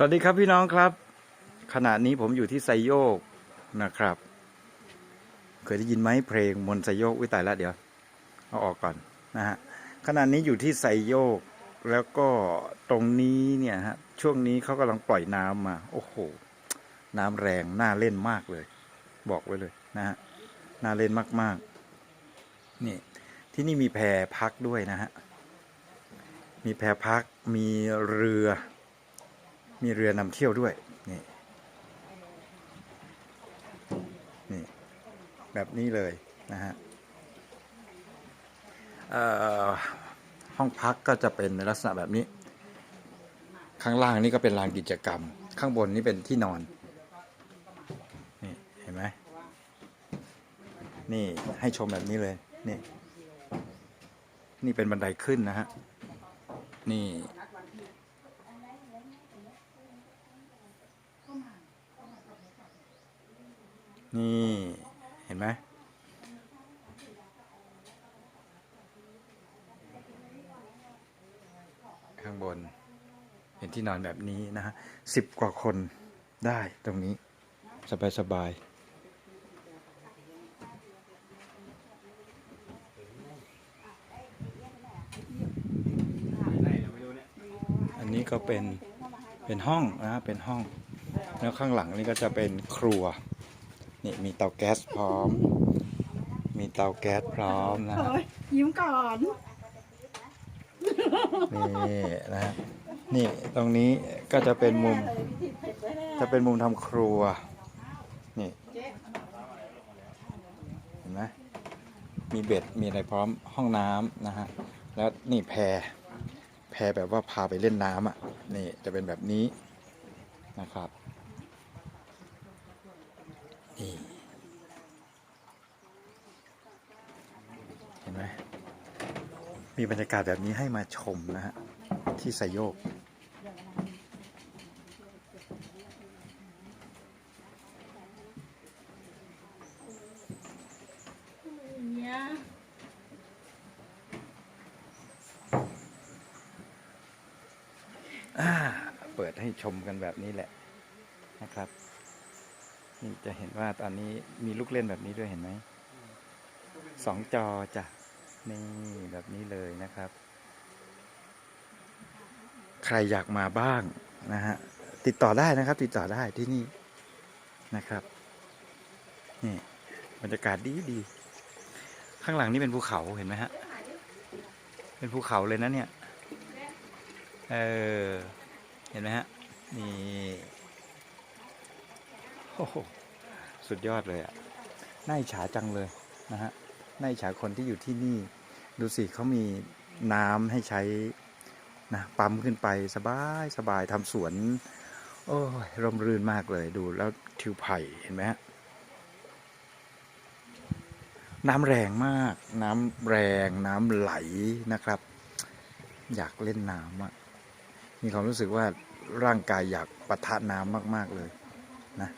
สวัสดีครับพี่น้องครับ ขณะนี้ผมอยู่ที่ไซโยกนะครับ เคยได้ยินไหมเพลงมนไซโยกวิตายแล้วเดี๋ยวเอาออกก่อนนะฮะขณะนี้อยู่ที่ไซโยกแล้วก็ตรงนี้เนี่ยฮะช่วงนี้เขากำลังปล่อยน้ำมา โอ้โห น้ำแรงน่าเล่นมากเลย บอกไว้เลยนะฮะน่าเล่นมากๆนี่ที่นี่มีแพพักด้วยนะฮะมีแพพักมีเรือ มีเรือนำเที่ยวด้วย นี่ นี่ แบบนี้เลยนะฮะห้องพักก็จะเป็นในลักษณะแบบนี้ ข้างล่างนี่ก็เป็นลานกิจกรรม ข้างบนนี่เป็นที่นอน นี่ เห็นไหมนี่ให้ชมแบบนี้เลย นี่ นี่เป็นบันไดขึ้นนะฮะ นี่ นี่เห็นไหมข้างบน เป็นที่นอนแบบนี้นะฮะสิบกว่าคนได้ตรงนี้ สบายสบายอันนี้ก็เป็น เป็นห้องนะฮะเป็นห้อง แล้วข้างหลังนี่ก็จะเป็นครัว นี่มีเตาแก๊สพร้อม มีเตาแก๊สพร้อมนะฮะโอ้ยยิ้มก่อน นี่นะฮะนี่ตรงนี้ก็จะเป็นมุม จะเป็นมุมทำครัว นี่เห็นไหมมีเบ็ดมีอะไรพร้อมห้องน้ำนะฮะ แล้วนี่แพแพแบบว่าพาไปเล่นน้ำอะ นี่จะเป็นแบบนี้นะครับ นี่เห็นไหมมีบรรยากาศแบบนี้ให้มาชมนะฮะ ที่ไซโยกเนี่ยอ่าเปิดให้ชมกันแบบนี้แหละนะครับ นี่จะเห็นว่าตอนนี้มีลูกเล่นแบบนี้ด้วยเห็นไหมสองจอจ้ะนี่แบบนี้เลยนะครับ ใครอยากมาบ้างนะฮะติดต่อได้นะครับ ติดต่อได้ที่นี่นะครับนี่บรรยากาศดีดีข้างหลังนี่เป็นภูเขาเห็นไหมฮะเป็นภูเขาเลยนะเนี่ยเออเห็นไหมฮะนี่ สุดยอดเลยอะ่ะน่าอิจฉาจังเลยนะฮะน่าอิจฉาคนที่อยู่ที่นี่ ดูสิเขามีน้ำให้ใช้นะปั๊มขึ้นไปสบายสบายทำสวน โอ้ยร่มรื่นมากเลยดูแล้วทิวไผ่เห็นไหมฮะน้ำแรงมาก น้ำแรงน้ำไหลนะครับ อยากเล่นน้ำอะมีความรู้สึกว่าร่างกายอยากปะทะน้ำมาก ๆ เลยนะ